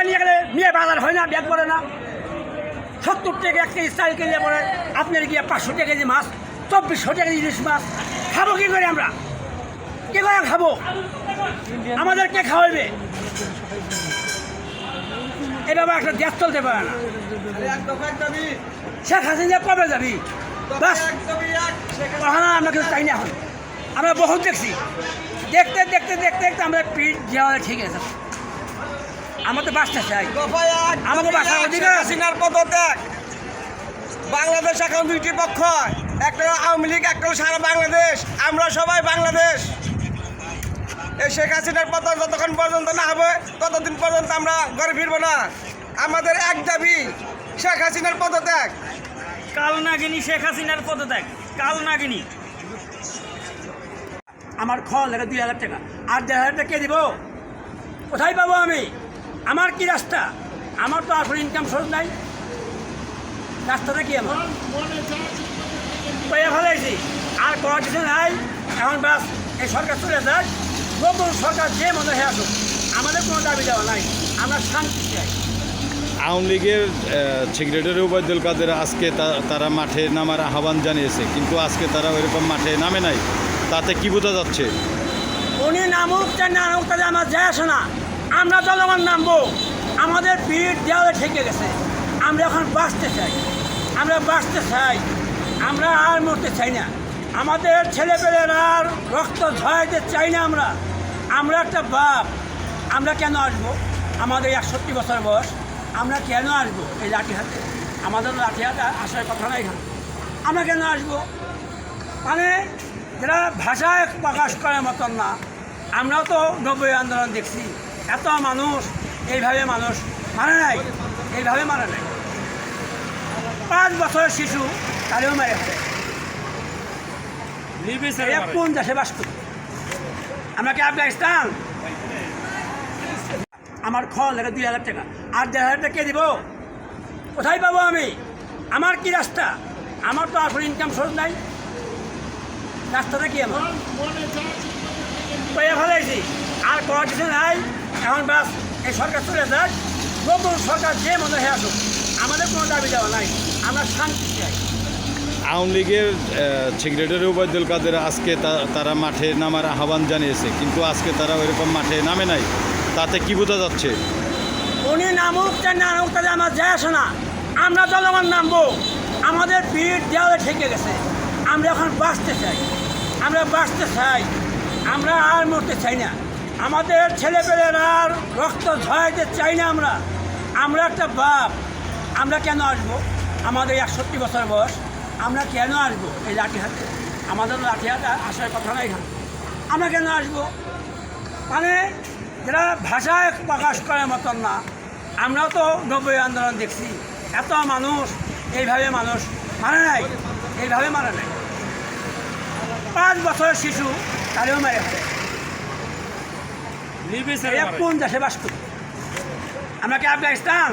টাকা নিয়ে গেলে নিয়ে বাজার হয় না ব্যাগ পড়ে না। সত্তর টাকা এক কেজি চাল কেজি পরে আপনার গিয়ে পাঁচশো টাকা কেজি মাছ চব্বিশশো টাকা ইলিশ মাছ। খাব কি করে আমরা? কি করে খাব? আমাদের কে খাওয়াবে এভাবে একটা দেশ চলতে পারে না। শেখ হাসিনা কবে যাবি? বাস। আমরা কিছু চাই না এখন। আমরা বহুত দেখছি। দেখতে দেখতে দেখতে দেখতে আমরা পিঠ দেওয়া ঠিক আছে। আমরা তো বাঁচতে চাই আমাকে বাঁচার অধিকার। হাসিনার পদত্যাগ। বাংলাদেশ এখন দুইটি পক্ষ। একটা আওয়ামী লীগ একটা সারা বাংলাদেশ। আমরা সবাই বাংলাদেশ। এই শেখ হাসিনার পতন যতক্ষণ পর্যন্ত না হবে ততদিন পর্যন্ত আমরা ঘরে ফিরবো না। আমাদের এক দাবি শেখ হাসিনার পদত্যাগ। কাল নাগিনী শেখ হাসিনার পদত্যাগ। কাল নাগিনী। আমার খল এটা দুই হাজার টাকা। আর দেড় হাজার টাকা কে দিব? কোথায় পাবো আমি? আমার কি রাস্তা? আমার তো আসলে ইনকাম সোর্স নাই। রাস্তাটা কি আমার? পেয়ে ফেলাইছি আর করার কিছু নাই। এখন বাস এই সরকার চলে যায় নতুন সরকার যে মনে হয়ে আসুক। আমাদের কোনো দাবি দেওয়া নাই। আমরা শান্তি চাই। আওয়ামী লীগের সেক্রেটারি ওবায়দুল কাদের আজকে তারা মাঠে নামার আহ্বান জানিয়েছে। কিন্তু আজকে তারা ওইরকম মাঠে নামে নাই। তাতে কি বোঝা যাচ্ছে? উনি নামুক না নামুক তাদের আমার যায় আসে না। আমরা জনগণ নামবো। আমাদের পিঠ দেওয়ালে ঠেকে গেছে। আমরা এখন বাঁচতে চাই। আমরা বাঁচতে চাই। আমরা আর মরতে চাই না। আমাদের ছেলেপেলের আর রক্ত ঝরাইতে চাই না আমরা। আমরা একটা বাপ। আমরা কেন আসব? আমাদের একষট্টি বছর বয়স। আমরা কেন আসব এই লাঠি হাতে? আমাদের লাঠি হাতে আসার কথা নাই এখানে। আমরা কেন আসব? মানে যারা ভাষায় প্রকাশ করার মতন না। আমরাও তো নব্বই আন্দোলন দেখছি। এত মানুষ এইভাবে মানুষ মানে নাই এইভাবে মানে নাই। পাঁচ বছরের শিশু তারেও মেরে ফেলে কোন দেশে বাস করি? আমরা কি আফগানিস্তান? আমার খল এটা দুই হাজার টাকা। আর দেড় হাজার টাকা কে দিব? কোথায় পাবো আমি? আমার কি রাস্তা? আমার তো আসলে ইনকাম সোর্স নাই। রাস্তাটা কি আমার? পেয়ে ফেলাইছি। আর করার কিছু নাই। এখন বাস এই সরকার চলে যায় নতুন সরকার যে মনে হয়ে আসুক আমাদের কোনো দাবি দেওয়া নাই। আমরা শান্তি চাই। আওয়ামী লীগের সেক্রেটারি ওবায়দুল কাদের আজকে তারা মাঠে নামার আহ্বান জানিয়েছে কিন্তু আজকে তারা ওইরকম মাঠে নামে নাই। তাতে কি বোঝা যাচ্ছে? উনি নামুক চাই না নামুক তাদের আমার যায় আসে না। আমরা জনগণ নামবো। আমাদের পিঠ দেওয়ালে ঠেকে গেছে। আমরা এখন বাঁচতে চাই। আমরা বাঁচতে চাই। আমরা আর মরতে চাই না। আমাদের ছেলেপেলের রক্ত ঝরাইতে চাই না আমরা। আমরা একটা বাপ। আমরা কেন আসব? আমাদের একষট্টি বছর বয়স। আমরা কেন আসব এই লাঠি হাতে আমাদের লাঠি হাতে আসার কথা নাই এখানে। আমরা কেন আসব? মানে যারা ভাষায় প্রকাশ করার মতন না, আমরাও তো নব্বই আন্দোলন দেখছি। এত মানুষ, এইভাবে মানুষ মানে নাই। এইভাবে মানে নাই। পাঁচ বছরের শিশু তারেও মেরে এরা কোন দেশে বাস করি? আমরা কি আফগানিস্তান?